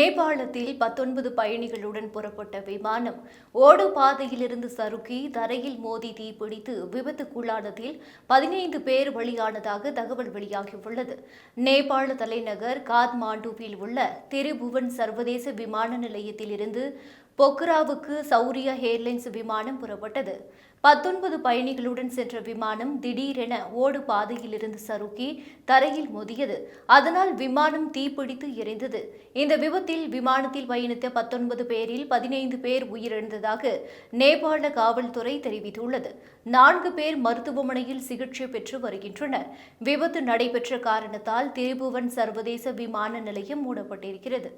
நேபாளத்தில் பத்தொன்பது பயணிகளுடன் புறப்பட்ட விமானம் ஓடு பாதையிலிருந்து சறுக்கி தரையில் மோதி தீப்பிடித்து விபத்துக்குள்ளானதில் பதினைந்து பேர் பலியானதாக தகவல் வெளியாகியுள்ளது. நேபாள தலைநகர் காத்மாண்டுவில் உள்ள திரிபுவன் சர்வதேச விமான நிலையத்திலிருந்து பொக்ராவுக்கு சௌரியா ஏர்லைன்ஸ் விமானம் புறப்பட்டது. பத்தொன்பது பயணிகளுடன் சென்ற விமானம் திடீரென ஓடு பாதையிலிருந்து சறுக்கி தரையில் மோதியது. அதனால் விமானம் தீப்பிடித்து எரிந்தது. இந்த விபத்தில் விமானத்தில் பயணித்த பத்தொன்பது பேரில் பதினைந்து பேர் உயிரிழந்ததாக நேபாள காவல்துறை தெரிவித்துள்ளது. நான்கு பேர் மருத்துவமனையில் சிகிச்சை பெற்று வருகின்றனர். விபத்து நடைபெற்ற காரணத்தால் திரிபுவன் சர்வதேச விமான நிலையம் மூடப்பட்டிருக்கிறது.